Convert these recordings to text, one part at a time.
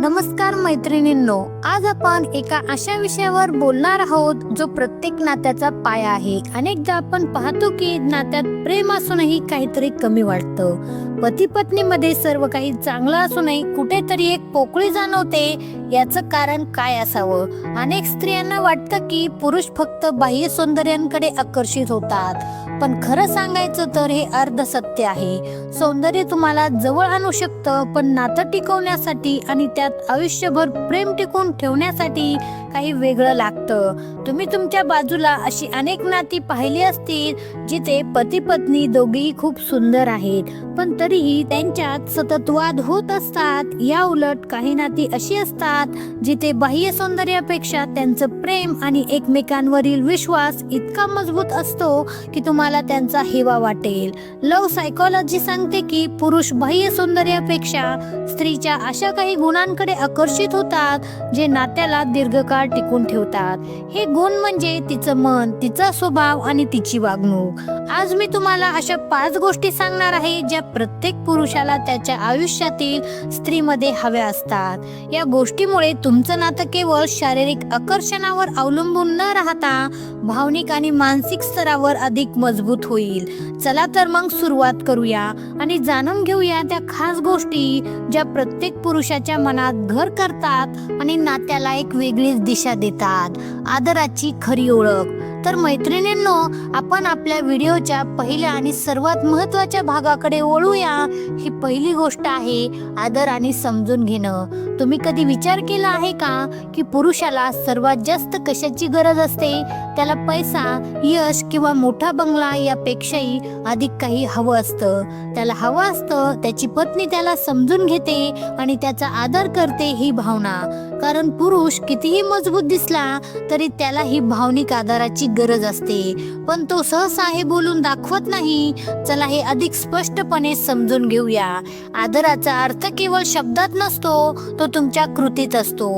नमस्कार मैत्रिणींनो आज आपण एका अशा विषयावर बोलणार आहोत जो प्रत्येक नात्याचा पाया आहे. अनेकदा आपण पाहतो की नात्यात प्रेम असूनही काहीतरी कमी वाटतं. पती पत्नीमध्ये सर्व काही चांगलं असूनही कुठेतरी एक पोकळी जाणवते. याचं कारण काय असावं? अनेक स्त्रियांना वाटतं की पुरुष फक्त बाह्य सौंदर्यांकडे आकर्षित होतात. पण खरं सांगायचं तर हे अर्ध सत्य आहे. सौंदर्य तुम्हाला जवळ आणू शकतं पण नातं टिकवण्यासाठी आणि त्यात आयुष्यभर प्रेम टिकवून ठेवण्यासाठी काही वेगळं लागतं. तुम्ही तुमच्या बाजूला अशी अनेक नाती पाहिली असतील जिथे पती पत्नी दोघेही खूप सुंदर आहेत. पण तरीही त्यांच्यात सतत वाद होत असतात. या उलट काही नाती अशी असतात जिथे बाह्य सौंदर्यापेक्षा त्यांचं प्रेम आणि एकमेकांवरील विश्वास इतका मजबूत असतो की तुम्हाला त्यांचा हेवा वाटेल. लव सायकोलॉजी सांगते की पुरुष बाह्य सौंदर्यापेक्षा स्त्रीच्या अशा काही गुणांकडे आकर्षित होतात जे नात्याला दीर्घकाळ टिकून ठेवतात. हे गुण म्हणजे तिचं मन तिचा स्वभाव आणि तिची वागणूक. आज मी तुम्हाला अशा पाच गोष्टी सांगणार आहे ज्या प्रत्येक पुरुषाला त्याच्या आयुष्यातील स्त्रीमध्ये हव्या असतात. या गोष्टीमुळे तुमचं नातं केवळ शारीरिक आकर्षणावर अवलंबून न राहता भावनिक आणि मानसिक स्तरावर अधिक मजबूत होईल. चला तर मग सुरुवात करूया आणि जाणून घेऊया त्या खास गोष्टी ज्या प्रत्येक पुरुषाच्या मनात घर करतात आणि नात्याला एक वेगळीच दिशा देतात. आदराची खरी ओळख. तर मैत्रिणींनो आपण आपल्या व्हिडिओच्या पहिल्या आणि सर्वात महत्त्वाच्या भागाकडे वळूया. ही पहिली गोष्ट आहे आदर आणि समजून घेणं. तुम्ही कधी विचार केला आहे का की पुरुषाला सर्वात जास्त कशाची गरज असते? त्याला पैसा यश किंवा मोठा बंगला यापेक्षाही अधिक काही हवं असतं. त्याला हवं असतं त्याची पत्नी त्याला समजून घेते आणि त्याचा आदर करते ही भावना. कारण पुरुष कितीही मजबूत दिसला तरी त्याला ही भावनिक आधाराची गरज असते. पण तो सहसा हे बोलून दाखवत नाही. चला हे अधिक स्पष्टपणे समजून घेऊया. आदराचा अर्थ केवळ शब्दात नसतो तो तुमच्या कृतीत असतो.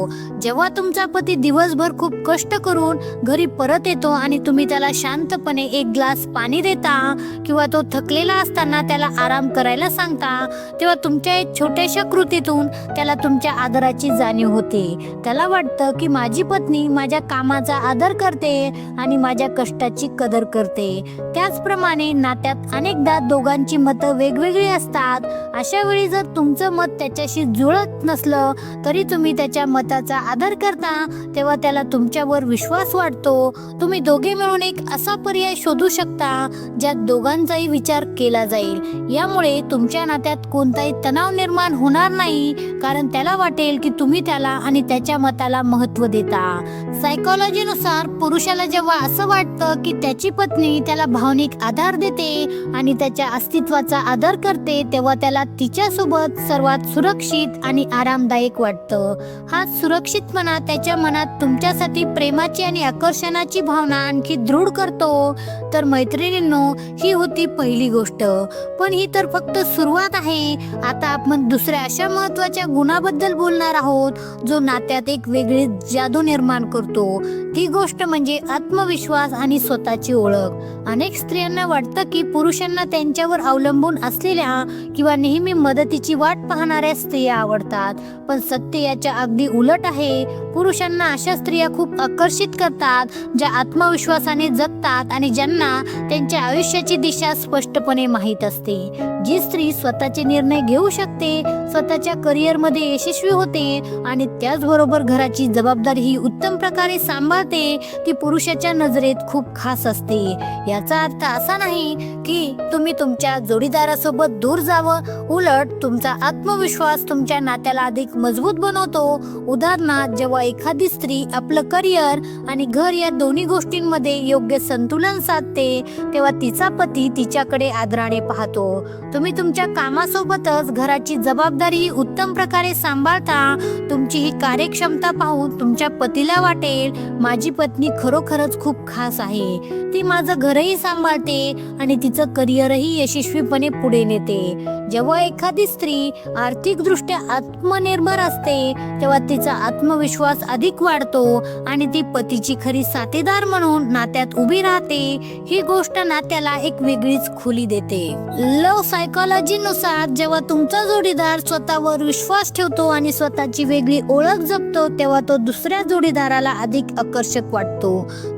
जेव्हा तुमचा पती दिवसभर खूप कष्ट करून घरी परत येतो आणि तुम्ही त्याला शांतपणे एक ग्लास पाणी देता किंवा तो थकलेला असताना त्याला आराम करायला सांगता तेव्हा तुमच्या एक छोट्याशा कृतीतून त्याला तुमच्या आदराची जाणीव होते. त्याला वाटतं की माझी पत्नी माझ्या कामाचा आदर करते आणि माझ्या कष्टाची कदर करते. त्याचप्रमाणे नात्यात अनेकदा दोघांची मतं वेगवेगळी असतात. अशा वेळी जर तुमचं मत त्याच्याशी जुळत नसलं तरी तुम्ही त्याच्या मताचा आदर करता तेव्हा त्याला तुमच्यावर विश्वास वाटतो तुम्ही दोघे मिळून एक असा पर्याय शोधू शकता ज्यात दोघांचाही विचार केला जाईल. यामुळे तुमच्या नात्यात कोणताही तणाव निर्माण होणार नाही कारण त्याला वाटेल की तुम्ही त्याला आणि त्याच्या मताला महत्त्व देता. सायकोलॉजीनुसार पुरुषाला जेव्हा असं वाटतं की त्याची पत्नी त्याला भावनिक आधार देते आणि त्याच्या अस्तित्वाचा आदर करते तेव्हा त्याला तिच्यासोबत सर्वात सुरक्षित आणि आरामदायक वाटतं. हा सुरक्षितपणा त्याच्या मनात तुमच्यासाठी प्रेमाची आणि आकर्षणाची भावना आणखी दृढ करतो. तर मैत्रिणींनो ही होती पहिली गोष्ट. पण ही तर फक्त सुरुवात आहे. आता आपण दुसऱ्या अशा महत्त्वाच्या गुणाबद्दल बोलणार आहोत जो नात्यात एक वेगळी जादू निर्माण करतो. ती गोष्ट म्हणजे आत्मविश्वास आणि स्वतःची ओळख. अनेक स्त्रियांना वाटतं की पुरुषांना त्यांच्यावर अवलंबून असलेल्या किंवा नेहमी मदतीची वाट पाहणाऱ्या स्त्रिया आवडतात. पण सत्य याच्या अगदी उलट आहे. पुरुषांना अशा स्त्रिया खूप आकर्षित करतात ज्या आत्मविश्वासाने जगतात आणि ज्यांना त्यांच्या आयुष्याची दिशा स्पष्टपणे माहीत असते. जी स्त्री स्वतःचे निर्णय घेऊ शकते स्वतःच्या करिअरमध्ये यशस्वी होते आणि त्याचबरोबर घराची जबाबदारी ही उत्तम प्रकारे सांभाळते ती पुरुषाच्या नजरेत खूप खास असते. याचा अर्थ असा नाही की तुम्ही तुमच्या जोडीदारासोबत दूर जावं. उलट तुमचा आत्मविश्वास तुमच्या नात्याला अधिक मजबूत बनवतो. उदाहरणार्थ जेव्हा एखादी स्त्री आपलं करिअर आणि घर या दोन्ही गोष्टींमध्ये योग्य संतुलन साधते तेव्हा तिचा पती तिच्याकडे आदराने पाहतो. तुम्ही तुमच्या कामासोबतच घराची जबाबदारी उत्तम प्रकारे सांभाळता. तुमची ही कार्यक्षमता पाहून तुमच्या पतीला वाटेल माझी पत्नी खरोखरच खूप खास आहे. ती माझं घरही सांभाळते आणि तिचं करिअर करिअरही यशस्वीपणे पुढे नेते. जेव्हा एखादी स्त्री आर्थिकदृष्ट्या आत्मनिर्भर असते तेव्हा तिचा आत्मविश्वास अधिक वाढतो आणि ती पतीची खरी साथीदार म्हणून नात्यात उभी राहते. ही गोष्ट नात्याला एक वेगळीच खुली देते. लव सायकोलॉजी नुसार जेव्हा तुमचा जोडीदार स्वतःवर विश्वास ठेवतो आणि स्वतःची वेगळी ओळख जपतो तेव्हा तो दुसऱ्या जोडीदाराला अधिक आकर्षक वाटतो.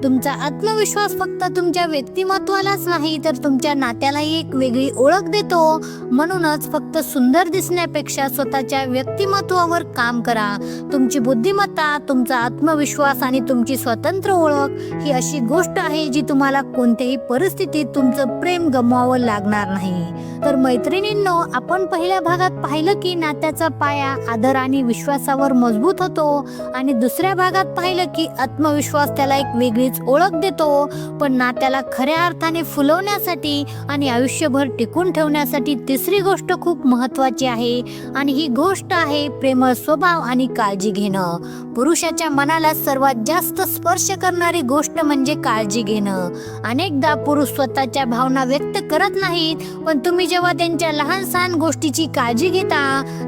तुमचा आत्मविश्वास फक्त तुमच्या व्यक्तिमत्वालाच नाही तर तुमच्या नात्याला नात्यालाही एक वेगळी ओळख देतो. म्हणूनच फक्त सुंदर दिसण्यापेक्षा स्वतःच्या व्यक्तिमत्वावर काम करा. तुमची बुद्धिमत्ता तुमचा आत्मविश्वास आणि तुमची स्वतंत्र ओळख ही अशी गोष्ट आहे जी तुम्हाला कोणत्याही परिस्थितीत तुमचं प्रेम गमवावं लागणार नाही. तर मैत्रिणींनो आपण पहिल्या भागात पाहिलं की नात्याचा पाया आदर आणि विश्वासावर मजबूत होतो आणि दुसऱ्या भागात पाहिलं की आत्मविश्वास त्याला एक वेगळीच ओळख देतो. पण नात्याला खऱ्या अर्थाने फुलवण्यासाठी आणि आयुष्यभर टिकून ठेवण्यासाठी तिसरी गोष्ट खूप महत्वाची आहे. आणि ही गोष्ट आहे प्रेमळ स्वभाव आणि काळजी घेणं. पुरुषाच्या मनाला सर्वात जास्त स्पर्श करणारी गोष्ट म्हणजे काळजी घेणं. अनेकदा पुरुष स्वतःच्या भावना व्यक्त करत नाहीत पण तुम्ही जेव्हा त्यांच्या लहान सहान गोष्टीची काळजी घेता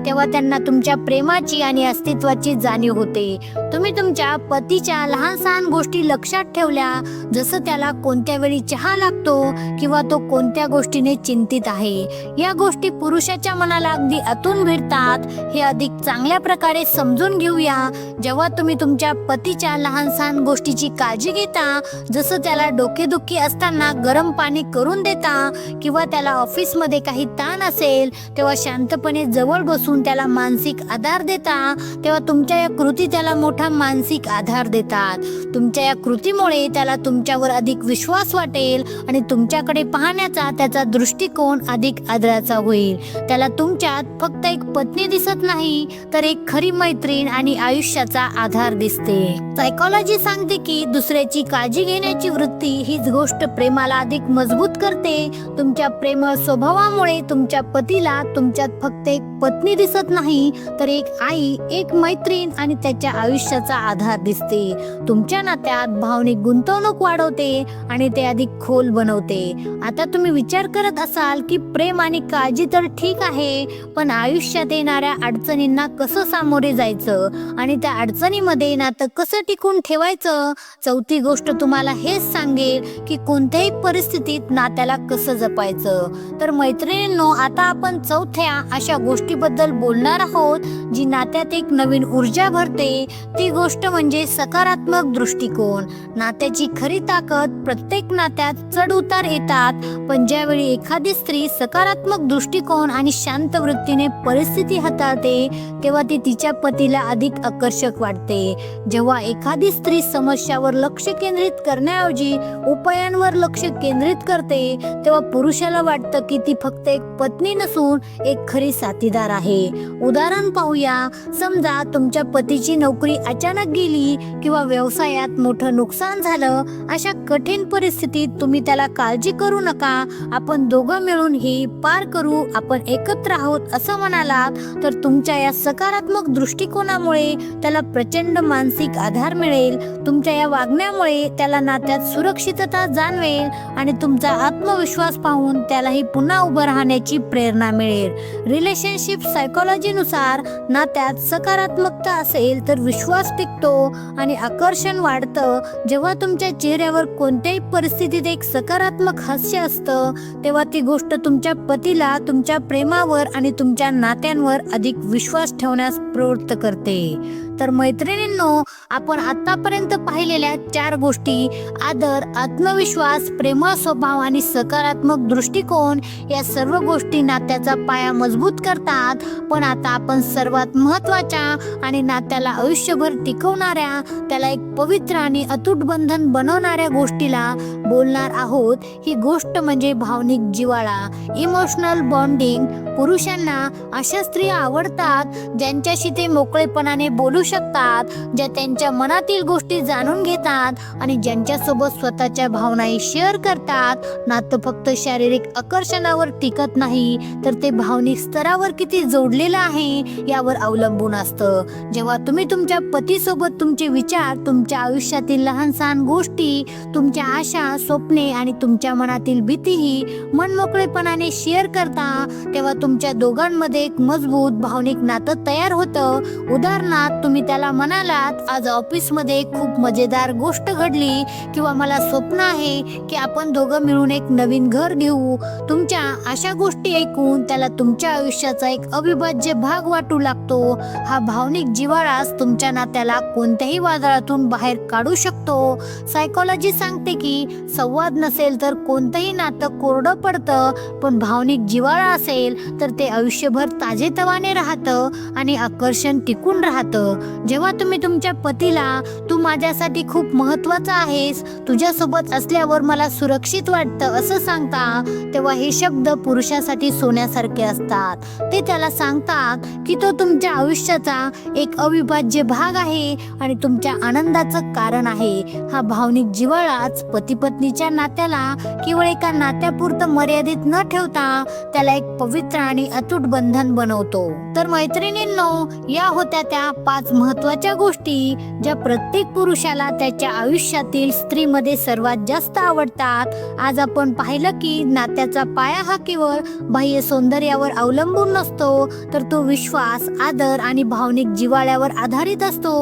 तेव्हा त्यांना तुमच्या प्रेमाची आणि अस्तित्वाची जाणीव होते. तुम्ही तुमच्या पतीच्या लहान सहान गोष्टी लक्षात ठेवल्या जसं त्याला कोणत्या वेळी चहा लागतो किंवा तो कोणत्या गोष्टीने चिंतित आहे. या गोष्टी पुरुषाच्या मनाला अगदी अतून भिडतात. हे अधिक चांगल्या प्रकारे समजून घेऊया. जेव्हा तुम्ही तुमच्या पतीच्या लहान सहान गोष्टीची काळजी घेता जसं त्याला डोकेदुखी असताना गरम पाणी करून देता किंवा त्याला ऑफिसमध्ये काही ताण असेल तेव्हा शांतपणे जवळ बसून त्याला मानसिक आधार देता तेव्हा तुमच्या या कृती त्याला मोठा मानसिक आधार देतात. तुमच्या या कृतीमुळे त्याला तुमच्यावर अधिक विश्वास वाटेल आणि तुमच्याकडे पाहण्याचा त्याचा दृष्टिकोन अधिक आदराचा होईल. त्याला तुमच्यात फक्त एक पत्नी दिसत नाही तर एक खरी मैत्रीण आणि आयुष्याचा आधार दिसते. सायकोलॉजी सांगते की दुसऱ्याची काळजी घेण्याची वृत्ती हीच गोष्ट प्रेमाला अधिक मजबूत करते. तुमच्या प्रेमळ स्वभावामुळे तुमच्या पतीला तुमच्यात फक्त एक पत्नी दिसत नाही तर एक आई एक मैत्रीण आणि त्याच्या आयुष्याचा आधार दिसते. तुमच्या नात्यात भावनिक गुंतवणूक वाढवते आणि ते अधिक खोल बनवते. आता तुम्ही विचार करत असाल की प्रेम आणि काळजी तर ठीक आहे पण आयुष्यात येणाऱ्या अडचणींना कसं सामोरे जायचं आणि त्या अडचणीमध्ये नातं कसं टिकून ठेवायचं? चौथी गोष्ट तुम्हाला हेच सांगेल की कोणत्याही परिस्थितीत नात्याला कसं जपायचं? तर मैत्रिणींनो आता आपण चौथ्या अशा गोष्टीबद्दल बोलणार आहोत जी नात्यात एक नवीन ऊर्जा भरते. ती गोष्ट म्हणजे सकारात्मक दृष्टिकोन. नात्याची खरी ताकद प्रत्येक नात्यात चढ उतार येतात पण ज्यावेळी एखादी स्त्री सकारात्मक दृष्टिकोन आणि शांत वृत्तीने परिस्थिती हाताळते तेव्हा ती तिच्या पतीला अधिक आकर्षक वाटते. जेव्हा एखादी स्त्री समस्यावर लक्ष केंद्रित करण्याऐवजी उपायांवर लक्ष केंद्रित करते तेव्हा पुरुषाला वाटतं की ती फक्त एक पत्नी नसून एक खरी साथीदार आहे. उदाहरण पाहूया. समजा तुमच्या पतीची नोकरी अचानक गेली किंवा व्यवसायात मोठं नुकसान झालं अशा कठीण परिस्थितीत तुम्ही त्याला काळजी करू नका. आपण दोघं मिळून ही पार करू आपण एकत्र आहोत असं म्हणालात तर तुमच्या या सकारात्मक दृष्टिकोनामुळे त्याला प्रचंड मानसिक आधार मिळेल. तुमच्या या वागण्यामुळे त्याला नात्यात सुरक्षितता जाणवेल आणि तुमचा आत्मविश्वास पाहून त्यालाही पुन्हा उभं राहण्याची प्रेरणा मिळेल. रिलेशनशिप सायकोलॉजीनुसार नात्यात सकारात्मकता असेल तर विश्वास टिकतो आणि आकर्षण वाढतं. जेव्हा तुमच्या चेहऱ्यावर कोणत्याही परिस्थितीत एक सकारात्मक हास्य असतं तेव्हा ती गोष्ट तुमच्या पतीला तुमच्या प्रेमावर आणि तुमच्या नात्यांवर अधिक विश्वास ठेवण्यास प्रवृत्त करते. तर मैत्रिणींनो आपण आतापर्यंत पाहिलेल्या चार गोष्टी आदर आत्मविश्वास प्रेमळ स्वभाव आणि सकारात्मक दृष्टिकोन या सर्व गोष्टी नात्याचा पाया मजबूत करतात. पण आता आपण सर्वात महत्त्वाच्या आणि नात्याला आयुष्यभर टिकवणाऱ्या त्याला एक पवित्र आणि अतूट बंधन बनवणाऱ्या गोष्टीला बोलणार आहोत. ही गोष्ट म्हणजे भावनिक जिवाळा इमोशनल बॉन्डिंग पुरुषांना अशा स्त्रिया आवडतात ज्यांच्याशी ते मोकळेपणाने बोलू शकतात ज्या त्यांच्या मनातील गोष्टी जाणून घेतात आणि ज्यांच्यासोबत स्वतःच्या भावनाही शेअर करतात. नातं फक्त शारीरिक आकर्षणावर टिकत नाही तर ते भावनिक स्तरावर किती जोडलेलं आहे यावर अवलंबून असतं. जेव्हा तुम्ही तुमच्या पतीसोबत तुमचे विचार तुमच्या आयुष्यातील लहान सहान गोष्टी तुमच्या आशा स्वप्ने आणि तुमच्या मनातील भीतीही मनमोकळेपणाने शेअर करता तेव्हा तुमच्या दोघांमध्ये एक मजबूत भावनिक नातं नातं तयार होतं. उदाहरणार्थ तुम्ही त्याला म्हणालात आज ऑफिसमध्ये खूप मजेदार गोष्ट घडली किंवा मला स्वप्न आहे की आपण दोघं मिळून एक नवीन घर घेऊ. तुमच्या अशा गोष्टी ऐकून त्याला तुमच्या आयुष्याचा एक अविभाज्य भाग वाटू लागतो. हा भावनिक जिव्हाळाच तुमच्या नात्याला कोणत्याही वादळातून बाहेर काढू शकतो. सायकोलॉजी सांगते की संवाद नसेल तर कोणतंही नातं कोरडं पडतं पण भावनिक जिव्हाळा असेल तर ते आयुष्यभर ताजेतवाने राहतं आणि आकर्षण टिकून राहतं. जेव्हा तुम्ही तुमच्या पतीला तू माझ्यासाठी खूप महत्त्वाचा आहेस तुझ्यासोबत असल्यावर मला सुरक्षित वाटतं असं सांगता तेव्हा हे शब्द पुरुषासाठी सोन्यासारखे असतात. ते त्याला सांगतात की तो तुमच्या आयुष्याचा एक अविभाज्य भाग आहे आणि तुमच्या आनंदाचं कारण आहे. हा भावनिक जिव्हाळाच पती पत्नीच्या नात्याला केवळ एका नात्यापुरतं मर्यादित न ठेवता त्याला एक पवित्र आणि अतूट बंधन बनवतो. तर मैत्रिणींनो या होत्या त्या पाच महत्त्वाच्या गोष्टी ज्या प्रत्येक पुरुषाला त्याच्या आयुष्यातील स्त्रीमध्ये सर्वात जास्त आवडतात. आज आपण पाहिलं की नात्याचा पाया हा केवळ बाह्य सौंदर्यावर अवलंबून नसतो तर तो विश्वास आदर आणि भावनिक जिव्हाळ्यावर आधारित असतो.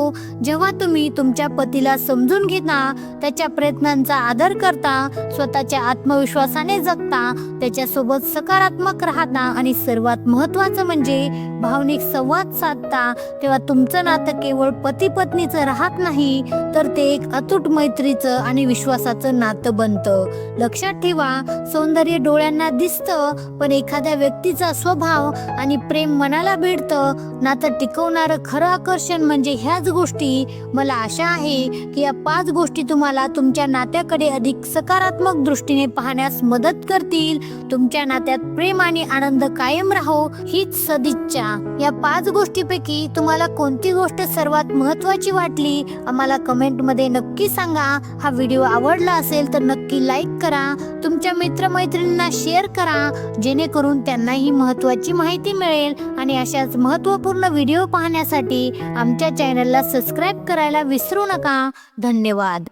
जेव्हा तुम्ही तुमच्या पतीला समजून घेता त्याच्या प्रयत्नांचा आदर करता स्वतःच्या आत्मविश्वासाने जगता त्याच्यासोबत सकारात्मक राहता आणि सर्वात महत्वाचं म्हणजे भावनिक संवाद साधता तेव्हा तुमचं नातं केवळ पती पत्नीचं राहत नाही तर ते एक अतूट मैत्रीचं आणि विश्वासाचं नातं बनतं. लक्षात ठेवा सौंदर्य डोळ्यांना दिसतं पण एखाद्या व्यक्तीचा स्वभाव आणि प्रेम मनाला भिडतं. नातं टिकवणारं खरं आकर्षण म्हणजे ह्याच गोष्टी. मला आशा आहे की या पाच गोष्टी तुम्हाला तुमच्या नात्याकडे अधिक सकारात्मक दृष्टीने पाहण्यास मदत करतील. तुमच्या नात्यात प्रेम आणि आनंद कायम राहो हीच सदिच्छा. या पाच गोष्टीपैकी तुम्हाला कोणती गोष्ट गोष्ट सर्वात महत्वाची वाटली आम्हाला कमेंटमध्ये नक्की सांगा. हा व्हिडिओ आवडला असेल तर नक्की लाईक करा. तुमच्या मित्रमैत्रिणींना शेअर करा. जेणेकरून त्यांनाही महत्वाची माहिती मिळेल. आणि अशाच महत्त्वपूर्ण व्हिडिओ पाहण्यासाठी आमच्या चॅनलला सबस्क्राईब करायला विसरू नका. धन्यवाद.